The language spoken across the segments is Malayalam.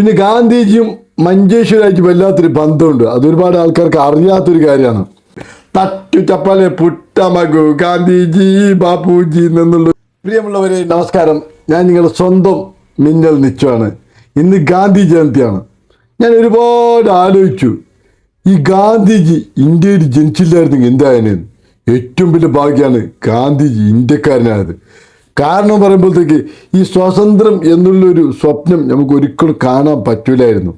പിന്നെ ഗാന്ധിജിയും മഞ്ചേശ്വരായിട്ട് വല്ലാത്തൊരു ബന്ധമുണ്ട്. അതൊരുപാട് ആൾക്കാർക്ക് അറിയാത്തൊരു കാര്യമാണ്. തട്ടു ചപ്പലെ പുട്ടമകു ഗാന്ധിജി ബാപ്പുജി എന്നുള്ള പ്രിയമുള്ളവരെ നമസ്കാരം. ഞാൻ നിങ്ങളുടെ സ്വന്തം മിന്നൽ നിച്ചാണ്. ഇന്ന് ഗാന്ധി ജയന്തിയാണ്. ഞാൻ ഒരുപാട് ആലോചിച്ചു. ഈ ഗാന്ധിജി ഇന്ത്യയിൽ ജനിച്ചില്ലായിരുന്നെങ്കിൽ എന്തായാലും ഏറ്റവും വലിയ ഭാഗ്യമാണ് ഗാന്ധിജി ഇന്ത്യക്കാരനായത്. കാരണം പറയുമ്പോഴത്തേക്ക് ഈ സ്വാതന്ത്ര്യം എന്നുള്ളൊരു സ്വപ്നം നമുക്ക് ഒരിക്കലും കാണാൻ പറ്റൂലായിരുന്നു.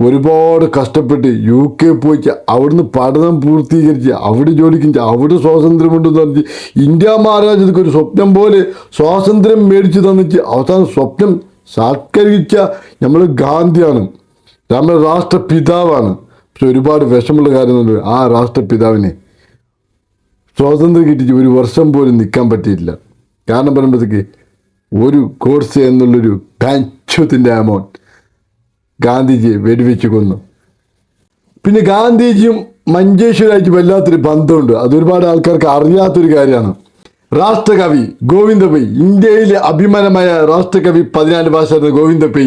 ഒരുപാട് കഷ്ടപ്പെട്ട് യു കെ പോയി അവിടുന്ന് പഠനം പൂർത്തീകരിച്ച് അവിടെ ജോലിക്കും അവിടെ സ്വാതന്ത്ര്യമുണ്ടെന്ന് പറഞ്ഞ് ഇന്ത്യ മഹാരാജ്യത്തേക്ക് ഒരു സ്വപ്നം പോലെ സ്വാതന്ത്ര്യം മേടിച്ച് തന്നിച്ച് അവസാന സ്വപ്നം സാത്കരിച്ച നമ്മൾ ഗാന്ധിയാണ്. നമ്മുടെ രാഷ്ട്രപിതാവാണ്. പക്ഷെ ഒരുപാട് വിഷമുള്ള കാര്യം ആ രാഷ്ട്രപിതാവിനെ സ്വാതന്ത്ര്യം കിട്ടിച്ച് ഒരു വർഷം പോലും നിൽക്കാൻ പറ്റിയില്ല കാരണം പറയുമ്പോഴത്തേക്ക് ഒരു കോഴ്സ് എന്നുള്ളൊരു പാൻച്വത്തിന്റെ അമൗണ്ട് ഗാന്ധിജിയെ വെടിവെച്ച് കൊന്നു. പിന്നെ ഗാന്ധിജിയും മഞ്ചേശ്വരായിട്ട് വല്ലാത്തൊരു ബന്ധമുണ്ട്. അതൊരുപാട് ആൾക്കാർക്ക് അറിയാത്തൊരു കാര്യമാണ്. രാഷ്ട്രകവി ഗോവിന്ദപൈ ഇന്ത്യയിലെ അഭിമാനമായ രാഷ്ട്രകവി പതിനാല് ഭാഷ ഗോവിന്ദപൈ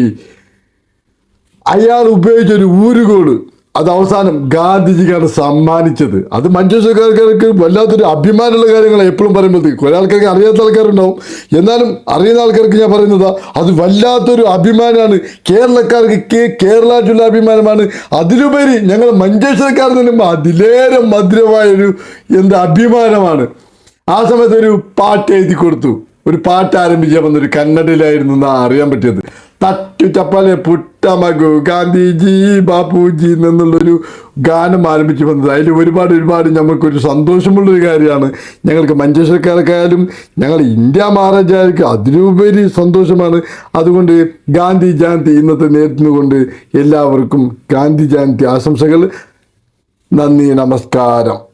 അയാൾ ഉപയോഗിച്ച ഒരു ഊരുകോട് അത് അവസാനം ഗാന്ധിജിക്കാണ് സമ്മാനിച്ചത്. അത് മഞ്ചേശ്വരക്കാർക്ക് വല്ലാത്തൊരു അഭിമാനമുള്ള കാര്യങ്ങളാണ് എപ്പോഴും പറയുമ്പോഴത്തേക്ക്. കുറെ ആൾക്കാർക്ക് അറിയാത്ത ആൾക്കാരുണ്ടാവും. എന്നാലും അറിയുന്ന ആൾക്കാർക്ക് ഞാൻ പറയുന്നത് അത് വല്ലാത്തൊരു അഭിമാനമാണ്. കേരളക്കാർക്ക് കേ കേരള ജില്ല അഭിമാനമാണ്. അതിലുപരി ഞങ്ങൾ മഞ്ചേശ്വരക്കാർ നിന്നുമ്പോൾ അതിലേറെ മധുരമായൊരു എന്താ അഭിമാനമാണ്. ആ സമയത്ത് ഒരു പാട്ട് എഴുതി കൊടുത്തു. ഒരു പാട്ട് ആരംഭിക്കാൻ വന്നൊരു കന്നഡയിലായിരുന്നു എന്നാ അറിയാൻ പറ്റിയത്. തട്ടു ചപ്പലെ പുട്ടമകു ഗാന്ധിജി ബാപ്പുജി എന്നുള്ളൊരു ഗാനം ആരംഭിച്ചു വന്നത്. അതിൽ ഒരുപാട് ഒരുപാട് നമുക്കൊരു സന്തോഷമുള്ളൊരു കാര്യമാണ്. ഞങ്ങൾക്ക് മഞ്ചേശ്വരക്കാർക്കായാലും ഞങ്ങൾ ഇന്ത്യ മഹാരാജാർക്ക് അതിലുപരി സന്തോഷമാണ്. അതുകൊണ്ട് ഗാന്ധി ജയന്തി ഇന്നത്തെ നേരിടുന്നുകൊണ്ട് എല്ലാവർക്കും ഗാന്ധി ജയന്തി ആശംസകൾ. നന്ദി നമസ്കാരം.